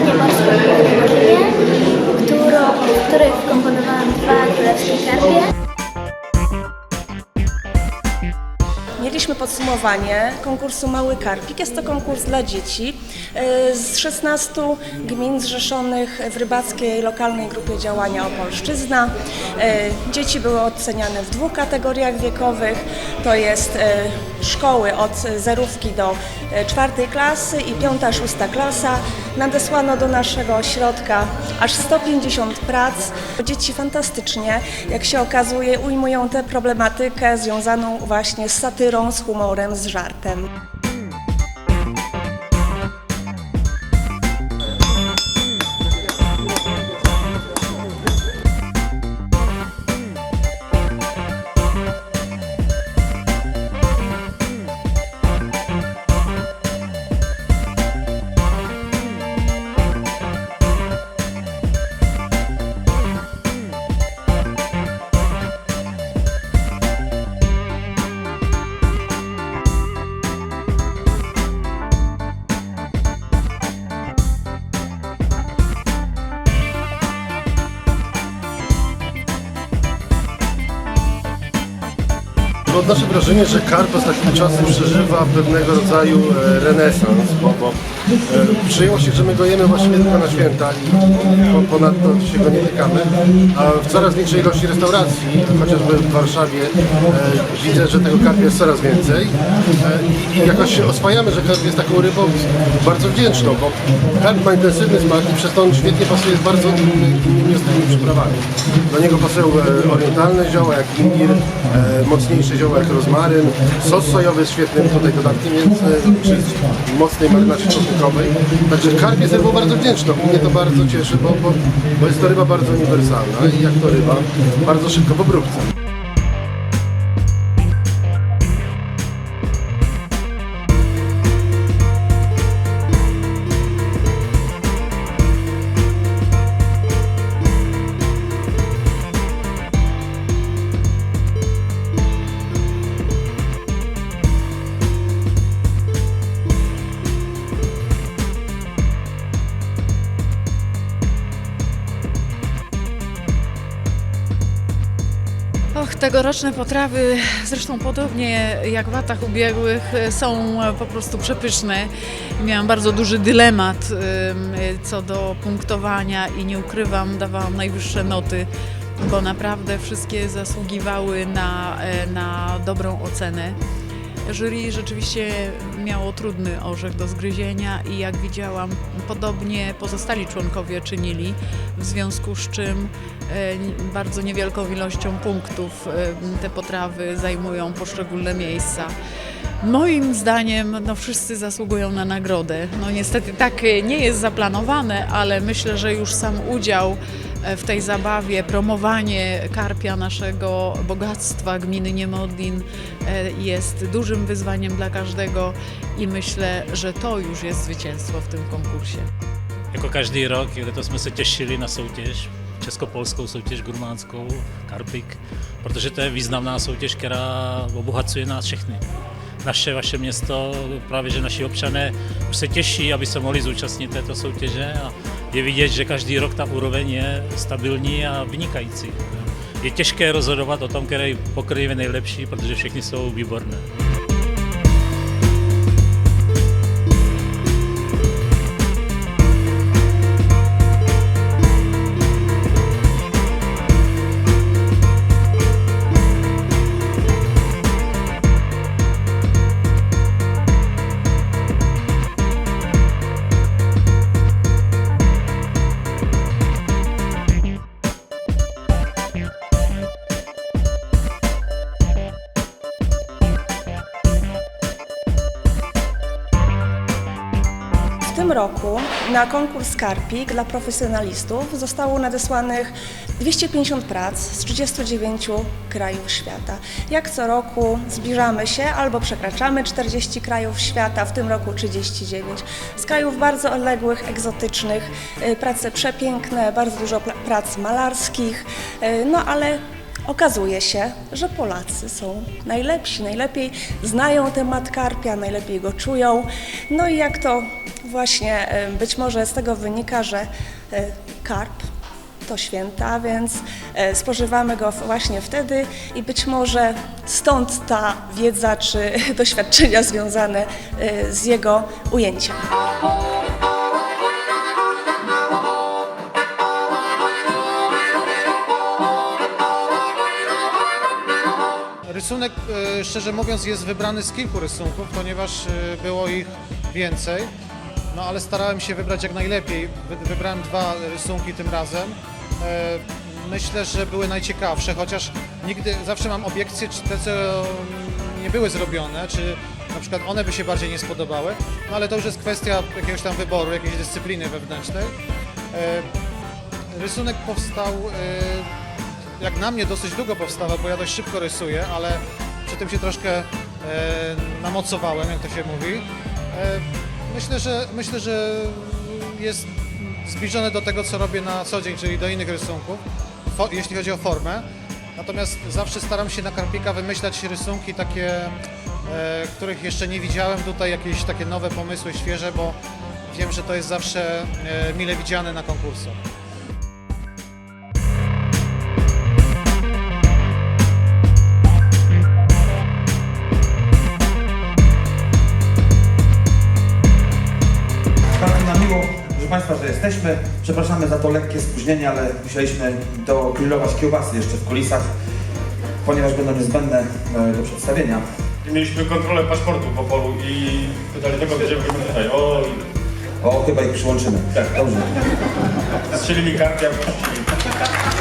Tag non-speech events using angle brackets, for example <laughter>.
latarnię morską Berlinie, którą, której wkomponowałam dwa królewskie karpie. Mieliśmy podsumowanie konkursu Mały Karpik. Jest to konkurs dla dzieci e, z 16 gmin zrzeszonych w rybackiej lokalnej grupie działania Opolszczyzna. E, Dzieci były oceniane w dwóch kategoriach wiekowych. To jest e, szkoły od zerówki do e, czwartej klasy i piąta, szósta klasa. Nadesłano do naszego ośrodka aż 150 prac. Dzieci fantastycznie, jak się okazuje, ujmują tę problematykę związaną właśnie z satyrą, z humorem, z żartem. Odnoszę wrażenie, że karp ostatnim czasem przeżywa pewnego rodzaju e, renesans, bo, bo e, się, że my go jemy właściwie tylko na święta i po, ponadto się go nie tykamy, a w coraz większej ilości restauracji, chociażby w Warszawie, e, widzę, że tego karpia jest coraz więcej i, jakoś się oswajamy, że karp jest taką rybą bardzo wdzięczną, bo karp ma intensywny smak i przez to on świetnie pasuje z bardzo innymi, ostrymi przyprawami. Do niego pasują orientalne zioła, jak imbir, e, mocniejsze zioła jak rozmaryn, sos sojowy jest świetnym tutaj dodatkiem, przy mocnej marynacie czosnkowej. Także karp jest rybą bardzo wdzięczną mnie to bardzo cieszy, bo, bo, bo jest to ryba bardzo uniwersalna i jak to ryba, bardzo szybko w obróbce. Tegoroczne potrawy, zresztą podobnie jak w latach ubiegłych, są po prostu przepyszne. Miałam bardzo duży dylemat co do punktowania i nie ukrywam, dawałam najwyższe noty, bo naprawdę wszystkie zasługiwały na, e, na dobrą ocenę. Jury rzeczywiście miało trudny orzech do zgryzienia i jak widziałam, podobnie pozostali członkowie czynili, w związku z czym e, bardzo niewielką ilością punktów e, te potrawy zajmują poszczególne miejsca. Moim zdaniem no, wszyscy zasługują na nagrodę. No niestety tak nie jest zaplanowane, ale myślę, że już sam udział w tej zabawie, promowanie karpia naszego bogactwa gminy Niemodlin e, jest dużym wyzwaniem dla każdego i myślę, że to już jest zwycięstwo w tym konkursie. Jako každý rok, letos jsme se těšili na soutěž, českopolskou soutěž gurmánskou, Karpik, protože to je významná soutěž, která obohacuje nás všechny. Naše, vaše město, právě že naši občané už se těší, aby se mohli zúčastnit této soutěže a je vidět, že každý rok ta úroveň je stabilní a vynikající. Je těžké rozhodovat o tom, který pokrm je nejlepší, protože všechny jsou výborné. Tym roku na konkurs Karpik dla profesjonalistów zostało nadesłanych 250 prac z 39 krajów świata. Jak co roku zbliżamy się albo przekraczamy 40 krajów świata, w tym roku 39. Z krajów bardzo odległych, egzotycznych, y, prace przepiękne, bardzo dużo prac malarskich, y, no ale okazuje się, że Polacy są najlepsi, najlepiej znają temat karpia, najlepiej go czują. No i jak to właśnie e, być może z tego wynika, że e, karp to święta, więc e, spożywamy go właśnie wtedy i być może stąd ta wiedza czy <laughs> doświadczenia związane z jego ujęciem. Rysunek, e, szczerze mówiąc, jest wybrany z kilku rysunków, ponieważ e, było ich więcej. No ale starałem się wybrać jak najlepiej. Wy- Wybrałem dwa rysunki tym razem. E, Myślę, że były najciekawsze, chociaż nigdy, zawsze mam obiekcje, czy te, co nie były zrobione, czy na przykład one by się bardziej nie spodobały. No ale to już jest kwestia jakiegoś tam wyboru, jakiejś dyscypliny wewnętrznej. Rysunek powstał jak na mnie dosyć długo powstawał, bo ja dość szybko rysuję, ale przy tym się troszkę e, namocowałem, jak to się mówi. E, myślę, że, myślę, że jest zbliżone do tego, co robię na co dzień, czyli do innych rysunków, fo, jeśli chodzi o formę. Natomiast zawsze staram się na karpika wymyślać rysunki takie, e, których jeszcze nie widziałem tutaj, jakieś takie nowe pomysły, świeże, bo wiem, że to jest zawsze e, mile widziane na konkursach. Państwa, że jesteśmy. Przepraszamy za to lekkie spóźnienie, ale musieliśmy dogrillować kiełbasy jeszcze w kulisach, ponieważ będą niezbędne e, do przedstawienia. I mieliśmy kontrolę paszportu po polu i pytali tego, gdzie będziemy tutaj. O, O, chyba ich przyłączymy. Tak. Dobrze. strzelili kartę, a.